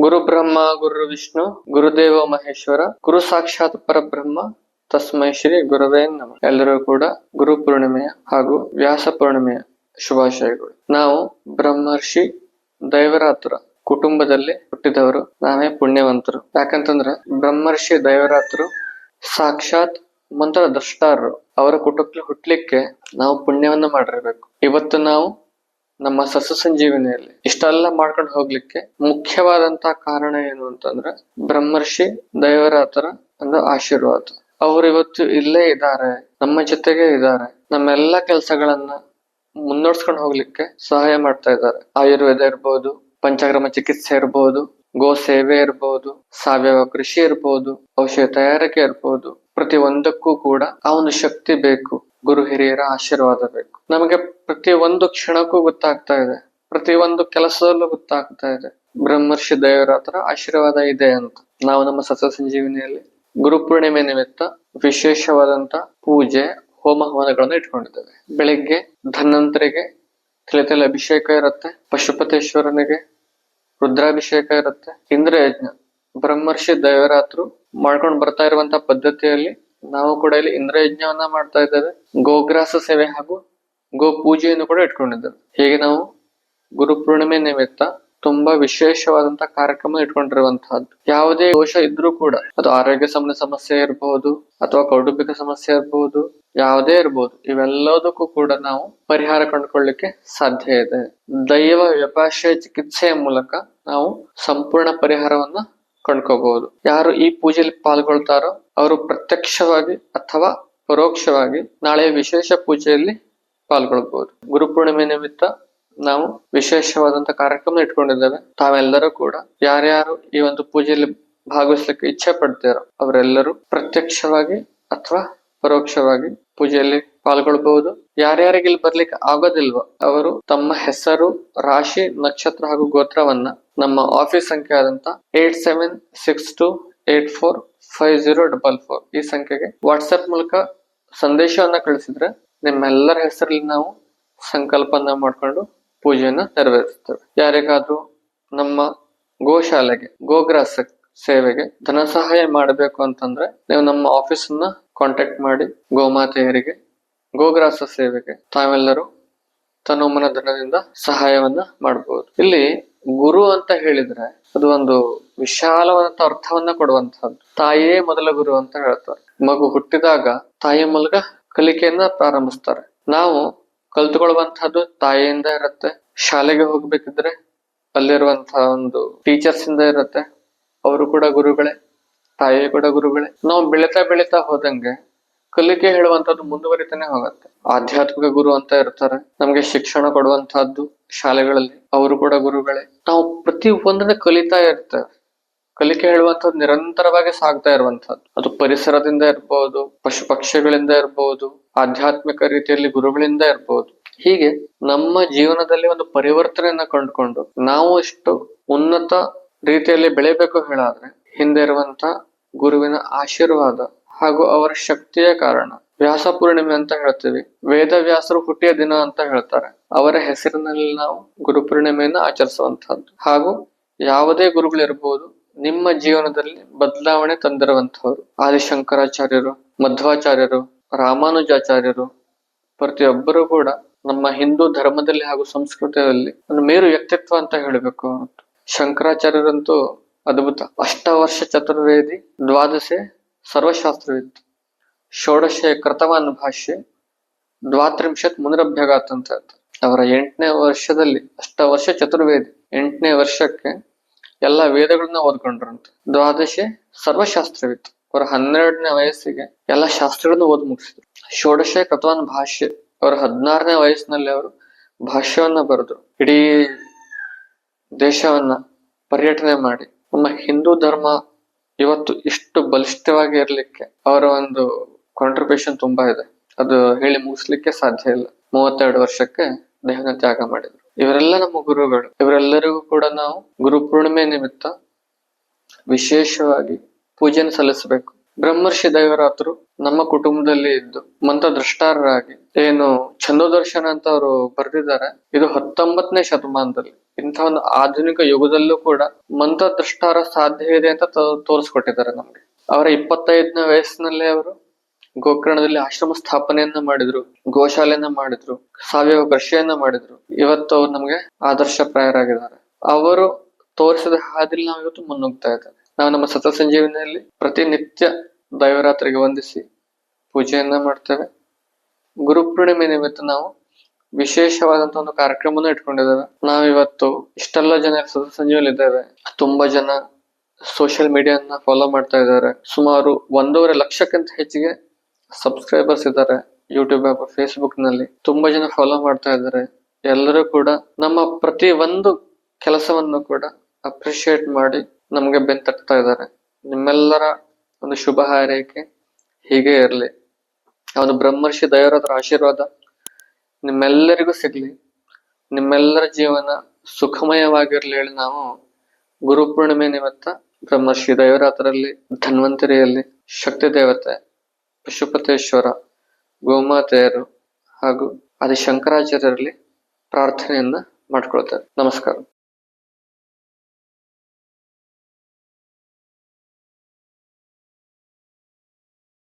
ಗುರು ಬ್ರಹ್ಮ, ಗುರು ವಿಷ್ಣು, ಗುರುದೇವ ಮಹೇಶ್ವರ, ಗುರು ಸಾಕ್ಷಾತ್ ಪರಬ್ರಹ್ಮ, ತಸ್ಮೈ ಶ್ರೀ ಗುರುವೇ ನಮ. ಎಲ್ಲರೂ ಕೂಡ ಗುರು ಪೂರ್ಣಿಮೆಯ ಹಾಗೂ ವ್ಯಾಸ ಪೂರ್ಣಿಮೆಯ ಶುಭಾಶಯಗಳು. ನಾವು ಬ್ರಹ್ಮರ್ಷಿ ದೈವರಾತ್ರ ಕುಟುಂಬದಲ್ಲಿ ಹುಟ್ಟಿದವರು. ನಾವೇ ಪುಣ್ಯವಂತರು. ಯಾಕಂತಂದ್ರೆ ಬ್ರಹ್ಮರ್ಷಿ ದೈವರಾತ್ರರು ಸಾಕ್ಷಾತ್ ಮಂತ್ರ ದ್ರಷ್ಟಾರರು ಅವರ ಕುಟುಂಬ ಹುಟ್ಟಲಿಕ್ಕೆ ನಾವು ಪುಣ್ಯವನ್ನ ಮಾಡಿರ್ಬೇಕು. ಇವತ್ತು ನಾವು ನಮ್ಮ ಸಸ್ಯ ಸಂಜೀವಿನಿಯಲ್ಲಿ. ಇಷ್ಟೆಲ್ಲ ಮಾಡ್ಕೊಂಡು ಹೋಗ್ಲಿಕ್ಕೆ ಮುಖ್ಯವಾದಂತಹ ಕಾರಣ ಏನು ಅಂತಂದ್ರೆ ಬ್ರಹ್ಮರ್ಷಿ ದೈವರಾತರ ಒಂದು ಆಶೀರ್ವಾದ. ಅವರು ಇವತ್ತು ಇಲ್ಲೇ ಇದ್ದಾರೆ, ನಮ್ಮ ಜೊತೆಗೆ ಇದ್ದಾರೆ, ನಮ್ಮೆಲ್ಲ ಕೆಲಸಗಳನ್ನ ಮುನ್ನಡೆಸ್ಕೊಂಡು ಹೋಗ್ಲಿಕ್ಕೆ ಸಹಾಯ ಮಾಡ್ತಾ ಇದ್ದಾರೆ. ಆಯುರ್ವೇದ ಇರ್ಬೋದು ಪಂಚಕ್ರಮ ಚಿಕಿತ್ಸೆ ಇರ್ಬೋದು, ಗೋ ಸೇವೆ ಇರ್ಬೋದು, ಸಾವಯವ ಕೃಷಿ ಇರ್ಬೋದು, ಔಷಧ ತಯಾರಿಕೆ ಇರ್ಬೋದು ಪ್ರತಿ ಒಂದಕ್ಕೂ ಕೂಡ ಆ ಒಂದು ಶಕ್ತಿ ಬೇಕು. ಗುರು ಹಿರಿಯರ ಆಶೀರ್ವಾದ ಬೇಕು. ನಮಗೆ ಪ್ರತಿ ಒಂದು ಕ್ಷಣಕ್ಕೂ ಗೊತ್ತಾಗ್ತಾ ಇದೆ. ಪ್ರತಿ ಒಂದು ಕೆಲಸದಲ್ಲೂ ಗೊತ್ತಾಗ್ತಾ ಇದೆ. ಬ್ರಹ್ಮರ್ಷಿ ದೇವರ ಹತ್ರ ಆಶೀರ್ವಾದ ಇದೆ ಅಂತ. ನಾವು ನಮ್ಮ ಸಸ್ಯ ಸಂಜೀವಿನಿಯಲ್ಲಿ ಗುರು ಪೂರ್ಣಿಮೆ ನಿಮಿತ್ತ ವಿಶೇಷವಾದಂತ ಪೂಜೆ, ಹೋಮ ಹವನಗಳನ್ನು ಇಟ್ಕೊಂಡಿದ್ದೇವೆ. ಬೆಳಿಗ್ಗೆ ಧನ್ವಂತರಿಗೆ ತಲೆ ಅಭಿಷೇಕ ಇರುತ್ತೆ, ಪಶುಪತೇಶ್ವರನಿಗೆ ರುದ್ರಾಭಿಷೇಕ ಇರುತ್ತೆ. ಇಂದ್ರಯಜ್ಞ ಬ್ರಹ್ಮರ್ಷಿ ದೈವರಾತ್ರು ಮಾಡ್ಕೊಂಡು ಬರ್ತಾ ಇರುವಂತ ಪದ್ಧತಿಯಲ್ಲಿ ನಾವು ಕೂಡ ಇಲ್ಲಿ ಇಂದ್ರ ಯಜ್ಞವನ್ನ ಮಾಡ್ತಾ ಇದ್ದೇವೆ. ಗೋಗ್ರಾಸ ಸೇವೆ ಹಾಗೂ ಗೋ ಪೂಜೆಯನ್ನು ಕೂಡ ಇಟ್ಕೊಂಡಿದ್ದೇವೆ. ಹೀಗೆ ನಾವು ಗುರು ಪೂರ್ಣಿಮೆ ನಿಮಿತ್ತ ತುಂಬಾ ವಿಶೇಷವಾದಂತಹ ಕಾರ್ಯಕ್ರಮ ಇಟ್ಕೊಂಡಿರುವಂತಹದ್ದು. ಯಾವುದೇ ದೋಷ ಇದ್ರೂ ಕೂಡ, ಅದು ಆರೋಗ್ಯ ಸಂಬಂಧ ಸಮಸ್ಯೆ ಇರಬಹುದು ಅಥವಾ ಕೌಟುಂಬಿಕ ಸಮಸ್ಯೆ ಇರಬಹುದು ಯಾವುದೇ ಇರಬಹುದು ಇವೆಲ್ಲದಕ್ಕೂ ಕೂಡ ನಾವು ಪರಿಹಾರ ಕಂಡುಕೊಳ್ಳಿಕ್ಕೆ ಸಾಧ್ಯ ಇದೆ. ದೈವ ವ್ಯಪಾಶಯ ಚಿಕಿತ್ಸೆಯ ಮೂಲಕ ನಾವು ಸಂಪೂರ್ಣ ಪರಿಹಾರವನ್ನ ಕಂಡ್ಕೋಬಹುದು. ಯಾರು ಈ ಪೂಜೆಯಲ್ಲಿ ಪಾಲ್ಗೊಳ್ತಾರೋ ಅವರು ಪ್ರತ್ಯಕ್ಷವಾಗಿ ಅಥವಾ ಪರೋಕ್ಷವಾಗಿ ನಾಳೆ ವಿಶೇಷ ಪೂಜೆಯಲ್ಲಿ ಪಾಲ್ಗೊಳ್ಬಹುದು. ಗುರುಪೂರ್ಣಿಮೆ ನಿಮಿತ್ತ ನಾವು ವಿಶೇಷವಾದಂತ ಕಾರ್ಯಕ್ರಮ ಇಟ್ಕೊಂಡಿದ್ದೇವೆ. ತಾವೆಲ್ಲರೂ ಕೂಡ ಯಾರ್ಯಾರು ಈ ಒಂದು ಪೂಜೆಯಲ್ಲಿ ಭಾಗವಹಿಸ್ಲಿಕ್ಕೆ ಇಚ್ಛೆ ಪಡ್ತೀರೋ ಅವರೆಲ್ಲರೂ ಪ್ರತ್ಯಕ್ಷವಾಗಿ ಅಥವಾ ಪರೋಕ್ಷವಾಗಿ ಪೂಜೆಯಲ್ಲಿ ಪಾಲ್ಗೊಳ್ಬಹುದು. ಯಾರ್ಯಾರಿಗೆ ಇಲ್ಲಿ ಬರ್ಲಿಕ್ಕೆ ಆಗೋದಿಲ್ವೋ ಅವರು ತಮ್ಮ ಹೆಸರು, ರಾಶಿ, ನಕ್ಷತ್ರ ಹಾಗೂ ಗೋತ್ರವನ್ನ ನಮ್ಮ ಆಫೀಸ್ ಸಂಖ್ಯೆ ಆದಂತ eight seven six two eight four five zero double four ಈ ಸಂಖ್ಯೆಗೆ ವಾಟ್ಸ್ಆಪ್ ಮೂಲಕ ಸಂದೇಶವನ್ನ ಕಳಿಸಿದ್ರೆ ನಿಮ್ಮೆಲ್ಲರ ಹೆಸರಲ್ಲಿ ನಾವು ಸಂಕಲ್ಪನ ಮಾಡ್ಕೊಂಡು ಪೂಜೆಯನ್ನ ನೆರವೇರಿಸ್ತೇವೆ. ಯಾರಿಗಾದ್ರೂ ನಮ್ಮ ಗೋಶಾಲೆಗೆ, ಗೋಗ್ರಾಸ ಸೇವೆಗೆ ಧನ ಸಹಾಯ ಮಾಡಬೇಕು ಅಂತಂದ್ರೆ ನೀವು ನಮ್ಮ ಆಫೀಸ್ ಅನ್ನ ಕಾಂಟ್ಯಾಕ್ಟ್ ಮಾಡಿ ಗೋಮಾತೆಯರಿಗೆ, ಗೋಗ್ರಾಸ ಸೇವೆಗೆ ತಾವೆಲ್ಲರೂ ತನುಮನ ಧನದಿಂದ ಸಹಾಯವನ್ನ ಮಾಡಬಹುದು ಇಲ್ಲಿ ಗುರು ಅಂತ ಹೇಳಿದ್ರೆ ಅದು ಒಂದು ವಿಶಾಲವಾದಂತ ಅರ್ಥವನ್ನ ಕೊಡುವಂತಹದ್ದು. ತಾಯಿಯೇ ಮೊದಲ ಗುರು ಅಂತ ಹೇಳ್ತಾರೆ. ಮಗು ಹುಟ್ಟಿದಾಗ ತಾಯಿ ಮೂಲಕ ಕಲಿಕೆಯನ್ನ ಪ್ರಾರಂಭಿಸ್ತಾರೆ. ನಾವು ಕಲ್ತುಕೊಳ್ಳುವಂತಹದ್ದು ತಾಯಿಯಿಂದ ಇರುತ್ತೆ. ಶಾಲೆಗೆ ಹೋಗ್ಬೇಕಿದ್ರೆ ಅಲ್ಲಿರುವಂತಹ ಒಂದು ಟೀಚರ್ಸ್ ಇಂದ ಇರುತ್ತೆ. ಅವರು ಕೂಡ ಗುರುಗಳೇ, ತಾಯಿ ಕೂಡ ಗುರುಗಳೇ. ನಾವು ಬೆಳೀತಾ ಬೆಳೀತಾ ಹೋದಂಗೆ ಕಲಿಕೆ ಹೇಳುವಂತದ್ದು ಮುಂದುವರಿತಾನೆ ಹೋಗುತ್ತೆ. ಆಧ್ಯಾತ್ಮಿಕ ಗುರು ಅಂತ ಇರ್ತಾರೆ. ನಮ್ಗೆ ಶಿಕ್ಷಣ ಕೊಡುವಂತಹದ್ದು ಶಾಲೆಗಳಲ್ಲಿ ಅವರು ಕೂಡ ಗುರುಗಳೇ. ನಾವು ಪ್ರತಿ ಒಂದನ್ನ ಕಲಿತಾ ಇರ್ತೇವೆ. ಕಲಿಕೆ ಹೇಳುವಂತದ್ದು ನಿರಂತರವಾಗಿ ಸಾಗ್ತಾ ಇರುವಂತಹದ್ದು ಅದು ಪರಿಸರದಿಂದ ಇರ್ಬೋದು, ಪಶು ಪಕ್ಷಿಗಳಿಂದ ಇರ್ಬೋದು, ಆಧ್ಯಾತ್ಮಿಕ ರೀತಿಯಲ್ಲಿ ಗುರುಗಳಿಂದ ಇರ್ಬೋದು. ಹೀಗೆ ನಮ್ಮ ಜೀವನದಲ್ಲಿ ಒಂದು ಪರಿವರ್ತನೆಯನ್ನ ಕಂಡುಕೊಂಡು ನಾವು ಇಷ್ಟು ಉನ್ನತ ರೀತಿಯಲ್ಲಿ ಬೆಳಿಬೇಕು ಹೇಳಾದ್ರೆ, ಹಿಂದೆ ಇರುವಂತ ಗುರುವಿನ ಆಶೀರ್ವಾದ ಹಾಗೂ ಅವರ ಶಕ್ತಿಯ ಕಾರಣ. ವ್ಯಾಸ ಪೂರ್ಣಿಮೆ ಅಂತ ಹೇಳ್ತೀವಿ. ವೇದ ವ್ಯಾಸರು ಹುಟ್ಟಿಯ ದಿನ ಅಂತ ಹೇಳ್ತಾರೆ. ಅವರ ಹೆಸರಿನಲ್ಲಿ ನಾವು ಗುರು ಪೂರ್ಣಿಮೆಯನ್ನ ಆಚರಿಸುವಂತಹದ್ದು. ಹಾಗೂ ಯಾವುದೇ ಗುರುಗಳಿರ್ಬೋದು ನಿಮ್ಮ ಜೀವನದಲ್ಲಿ ಬದಲಾವಣೆ ತಂದಿರುವಂತಹವರು. ಆದಿಶಂಕರಾಚಾರ್ಯರು, ಮಧ್ವಾಚಾರ್ಯರು, ರಾಮಾನುಜಾಚಾರ್ಯರು, ಪ್ರತಿಯೊಬ್ಬರು ಕೂಡ ನಮ್ಮ ಹಿಂದೂ ಧರ್ಮದಲ್ಲಿ ಹಾಗೂ ಸಂಸ್ಕೃತಿಯಲ್ಲಿ ಒಂದು ಮೇರು ವ್ಯಕ್ತಿತ್ವ ಅಂತ ಹೇಳಬೇಕು. ಶಂಕರಾಚಾರ್ಯರಂತೂ ಅದ್ಭುತ. ಅಷ್ಟವರ್ಷ ಚತುರ್ವೇದಿ ದ್ವಾದಶೆ ಸರ್ವಶಾಸ್ತ್ರವಿತ್ತು. ಷೋಡಶೆ ಕೃತವಾನ್ ಭಾಷ್ಯ ದ್ವಾತ್ರಿಂಶತ್ ಮುನಿರಭ್ಯಗಾತ್ ಅಂತ ಅವರ ಎಂಟನೇ ವರ್ಷದಲ್ಲಿ ಅಷ್ಟ ವರ್ಷ ಚತುರ್ವೇದಿ, ಎಂಟನೇ ವರ್ಷಕ್ಕೆ ಎಲ್ಲ ವೇದಗಳನ್ನ ಓದ್ಕೊಂಡ್ರಂತ. ದ್ವಾದಶೆ ಸರ್ವಶಾಸ್ತ್ರವಿತ್ತು. ಅವರ ಹನ್ನೆರಡನೇ ವಯಸ್ಸಿಗೆ ಎಲ್ಲ ಶಾಸ್ತ್ರಗಳನ್ನು ಓದ್ ಮುಗಿಸಿದ್ರು. ಷೋಡಶೆ ಕೃತವಾನ್ ಭಾಷ್ಯ ಅವರ ಹದಿನಾರನೇ ವಯಸ್ಸಿನಲ್ಲಿ ಅವರು ಭಾಷ್ಯವನ್ನ ಬರೆದ್ರು. ಇಡೀ ದೇಶವನ್ನ ಪರ್ಯಟನೆ ಮಾಡಿ. ನಮ್ಮ ಹಿಂದೂ ಧರ್ಮ ಇವತ್ತು ಇಷ್ಟು ಬಲಿಷ್ಠವಾಗಿ ಇರ್ಲಿಕ್ಕೆ ಅವರ ಒಂದು ಕಾಂಟ್ರಿಬ್ಯೂಷನ್ ತುಂಬಾ ಇದೆ. ಅದು ಹೇಳಿ ಮುಗಿಸ್ಲಿಕ್ಕೆ ಸಾಧ್ಯ ಇಲ್ಲ. ಮೂವತ್ತೆರಡು ವರ್ಷಕ್ಕೆ ದೇಹನ ತ್ಯಾಗ ಮಾಡಿದ್ರು. ಇವರೆಲ್ಲ ನಮ್ಮ ಗುರುಗಳು. ಇವರೆಲ್ಲರಿಗೂ ಕೂಡ ನಾವು ಗುರು ಪೂರ್ಣಿಮೆ ನಿಮಿತ್ತ ವಿಶೇಷವಾಗಿ ಪೂಜೆನ ಸಲ್ಲಿಸಬೇಕು. ಬ್ರಹ್ಮರ್ಷಿ ದೈವರಾತ್ರು ನಮ್ಮ ಕುಟುಂಬದಲ್ಲಿ ಇದ್ದು ಮಂತ್ರದ್ರಷ್ಟಾರರಾಗಿ ಏನು ಛಂದೋದರ್ಶನ ಅಂತ ಅವರು ಬರೆದಿದ್ದಾರೆ, ಇದು ಹತ್ತೊಂಬತ್ತನೇ ಶತಮಾನದಲ್ಲಿ. ಇಂತಹ ಒಂದು ಆಧುನಿಕ ಯುಗದಲ್ಲೂ ಕೂಡ ಮಂತ್ರದೃಷ್ಟಾರ ಸಾಧ್ಯ ಇದೆ ಅಂತ ತೋರಿಸ್ಕೊಟ್ಟಿದ್ದಾರೆ ನಮ್ಗೆ. ಅವರ ಇಪ್ಪತ್ತೈದನೇ ವಯಸ್ಸಿನಲ್ಲೇ ಅವರು ಗೋಕರ್ಣದಲ್ಲಿ ಆಶ್ರಮ ಸ್ಥಾಪನೆಯನ್ನ ಮಾಡಿದ್ರು, ಗೋಶಾಲೆಯನ್ನ ಮಾಡಿದ್ರು, ಸಾವಯವ ಕೃಷಿಯನ್ನ ಮಾಡಿದ್ರು. ಇವತ್ತು ಅವ್ರು ನಮ್ಗೆ ಆದರ್ಶಪ್ರಾಯರಾಗಿದ್ದಾರೆ ಅವರು ತೋರಿಸಿದ ಹಾದಿಲಿ ನಾವು ಇವತ್ತು ಮುನ್ನುಗ್ತಾ ಇದ್ದೇವೆ. ನಾವು ನಮ್ಮ ಸತ ಸಂಜೀವಿನಲ್ಲಿ ಪ್ರತಿನಿತ್ಯ ದೈವರಾತ್ರಿಗೆ ವಂದಿಸಿ ಪೂಜೆಯನ್ನ ಮಾಡ್ತೇವೆ. ಗುರುಪೂರ್ಣಿಮೆ ನಿಮಿತ್ತ ನಾವು ವಿಶೇಷವಾದಂತ ಒಂದು ಕಾರ್ಯಕ್ರಮನ ಇಟ್ಕೊಂಡಿದ್ದೇವೆ. ನಾವಿವತ್ತು ಇಷ್ಟೆಲ್ಲ ಜನ ಸತ ಇದ್ದೇವೆ ತುಂಬಾ ಜನ ಸೋಷಿಯಲ್ ಮೀಡಿಯಾನ ಫಾಲೋ ಮಾಡ್ತಾ ಇದ್ದಾರೆ. ಸುಮಾರು ಒಂದೂವರೆ ಲಕ್ಷಕ್ಕಿಂತ ಹೆಚ್ಚಿಗೆ ಸಬ್ಸ್ಕ್ರೈಬರ್ಸ್ ಇದ್ದಾರೆ. ಯೂಟ್ಯೂಬ್ ಹಾಗೂ ಫೇಸ್ಬುಕ್ನಲ್ಲಿ ತುಂಬಾ ಜನ ಫಾಲೋ ಮಾಡ್ತಾ ಇದ್ದಾರೆ. ಎಲ್ಲರೂ ಕೂಡ ನಮ್ಮ ಪ್ರತಿ ಒಂದು ಕೆಲಸವನ್ನು ಕೂಡ ಅಪ್ರಿಶಿಯೇಟ್ ಮಾಡಿ ನಮ್ಗೆ ಬೆಂತಟ್ತಾ ಇದ್ದಾರೆ ನಿಮ್ಮೆಲ್ಲರ ಒಂದು ಶುಭ ಹಾರೈಕೆ ಹೀಗೆ ಇರಲಿ. ಒಂದು ಬ್ರಹ್ಮರ್ಷಿ ದೈವರತ್ರ ಆಶೀರ್ವಾದ ನಿಮ್ಮೆಲ್ಲರಿಗೂ ಸಿಗ್ಲಿ. ನಿಮ್ಮೆಲ್ಲರ ಜೀವನ ಸುಖಮಯವಾಗಿರ್ಲಿ ಹೇಳಿ ನಾವು ಗುರುಪೂರ್ಣಿಮೆ ನಿಮಿತ್ತ ಬ್ರಹ್ಮರ್ಷಿ ದೈವರಾತ್ರಲ್ಲಿ ಧನ್ವಂತರಿಯಲ್ಲಿ ಶಕ್ತಿ ದೇವತೆ ಪಶುಪತೇಶ್ವರ, ಗೋಮಾತೆಯರು ಹಾಗೂ ಆದಿ ಶಂಕರಾಚಾರ್ಯರಲ್ಲಿ ಪ್ರಾರ್ಥನೆಯನ್ನ ಮಾಡ್ಕೊಳ್ತಾರೆ ನಮಸ್ಕಾರ.